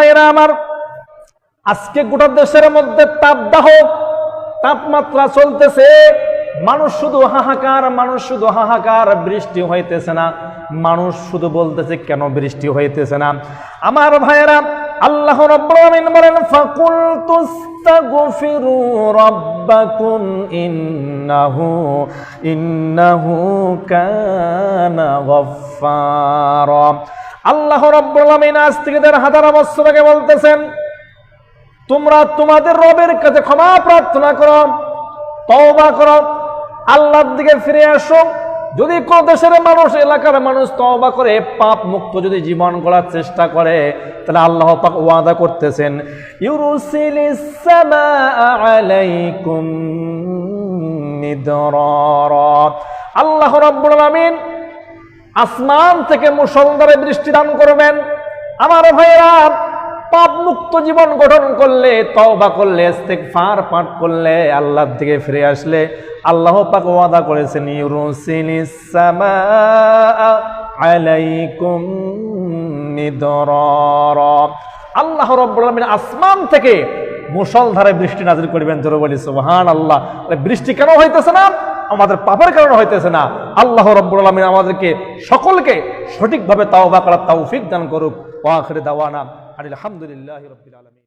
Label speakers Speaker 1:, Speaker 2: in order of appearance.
Speaker 1: ভাইরা আমার, আজকে গোটা দেশের মধ্যে তাপদাহ, তাপমাত্রা চলতেছে। মানুষ শুধু হাহাকার, মানুষ শুধু হাহাকার, বৃষ্টি হইতেছে না। মানুষ শুধু বলতেছে, কেন বৃষ্টি হইতেছে না? আমার ভাইয়েরা, আল্লাহ রাব্বুল বলেন ফাকুল তুস্তাগফিরু রাব্বাকুম ইন্নাহু ইন্নাহু কানা গফফারা। আল্লাহ রাব্বুল আলামিন আজ থেকে দেড় হাজার বছর বলতেছেন, তোমরা তোমাদের রবের কাছে ক্ষমা প্রার্থনা করো, তওবা করো, আল্লাহর দিকে ফিরে আসো। যদি কোন দেশের মানুষ, এলাকার মানুষ তওবা করে, পাপ মুক্ত যদি জীবন গড়ার চেষ্টা করে, তাহলে আল্লাহ পাক ওয়াদা করতেছেন ইউরুসিলিস সামাআ আলাইকুম আল্লাহ আসমান থেকে মুসলধারে বৃষ্টি দান করবেন। আমার ভাইয়েরা, পাপ মুক্ত জীবন গঠন করলে, তওবা করলে, ইস্তেগফার পাঠ করলে, আল্লাহর দিকে ফিরে আসলে আল্লাহ পাক ওয়াদা করেছেন আলাইকুম আল্লাহ রাব্বুল আসমান থেকে মুসলধারে বৃষ্টি নাজিল করবেন, জোরে বলি তাহলে বৃষ্টি কেন হইতেছে না? আমাদের পাপের কারণে হইতেছে না। আল্লাহ রব্বুল আলমিন আমাদেরকে সকলকে সঠিকভাবে তাওবা করার তৌফিক দান করুক। ওয়াখরে দাওয়ানা আলহামদুলিল্লাহ রবিল আলমিন।